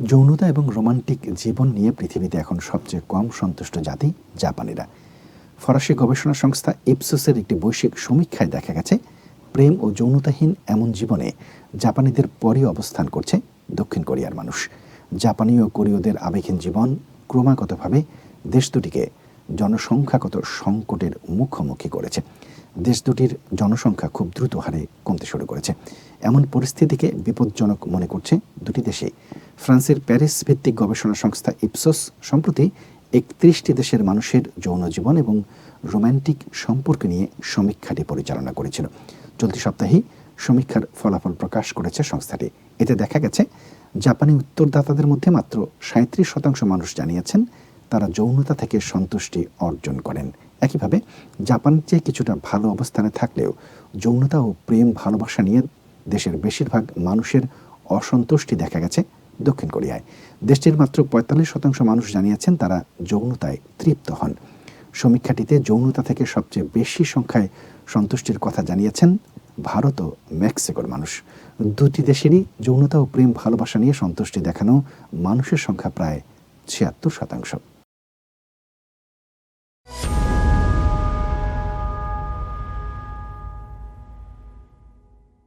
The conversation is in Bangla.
যৌনতা এবং রোমান্টিক জীবন নিয়ে পৃথিবীতে এখন সবচেয়ে কম সন্তুষ্ট জাতি জাপানিরা। ফরাসি গবেষণা সংস্থা ইপসোসের একটি বৈশ্বিক সমীক্ষায় দেখা গেছে, প্রেম ও যৌনতাহীন এমন জীবনে জাপানিদের পরই অবস্থান করছে দক্ষিণ কোরিয়ার মানুষ। জাপানি ও কোরীয়দের আবেগহীন জীবন ক্রমাগতভাবে দেশ দুটিকে জনসংখ্যাগত সংকটের মুখোমুখি করেছে। দেশ দুটির জনসংখ্যা খুব দ্রুত হারে কমতে শুরু করেছে। এমন পরিস্থিতিকে বিপজ্জনক মনে করছে দুটি দেশে ফ্রান্সের প্যারিস ভিত্তিক গবেষণা সংস্থা ইপসোস সম্প্রতি একত্রিশটি দেশের মানুষের যৌন জীবন এবং রোম্যান্টিক সম্পর্ক নিয়ে সমীক্ষাটি পরিচালনা করেছিল। চলতি সপ্তাহেই সমীক্ষার ফলাফল প্রকাশ করেছে সংস্থাটি। এতে দেখা গেছে, জাপানি উত্তরদাতাদের মধ্যে মাত্র সাঁত্রিশ শতাংশ মানুষ জানিয়েছেন তারা যৌনতা থেকে সন্তুষ্টি অর্জন করেন। একইভাবে, জাপান চেয়ে কিছুটা ভালো অবস্থানে থাকলেও যৌনতা ও প্রেম ভালোবাসা নিয়ে দেশের বেশিরভাগ মানুষের অসন্তুষ্টি দেখা গেছে। দক্ষিণ কোরিয়ায়। দেশটির মাত্র পঁয়তাল্লিশ শতাংশ মানুষ জানিয়েছেন তারা যৌনতায় তৃপ্ত হন। সমীক্ষাটিতে যৌনতা থেকে সবচেয়ে বেশি সংখ্যায় সন্তুষ্টির কথা জানিয়েছেন ভারত ও মেক্সিকোর মানুষ। দুটি দেশেরই যৌনতা ও প্রেম ভালোবাসা নিয়ে সন্তুষ্টি দেখানো মানুষের সংখ্যা প্রায় ছিয়াত্তর শতাংশ।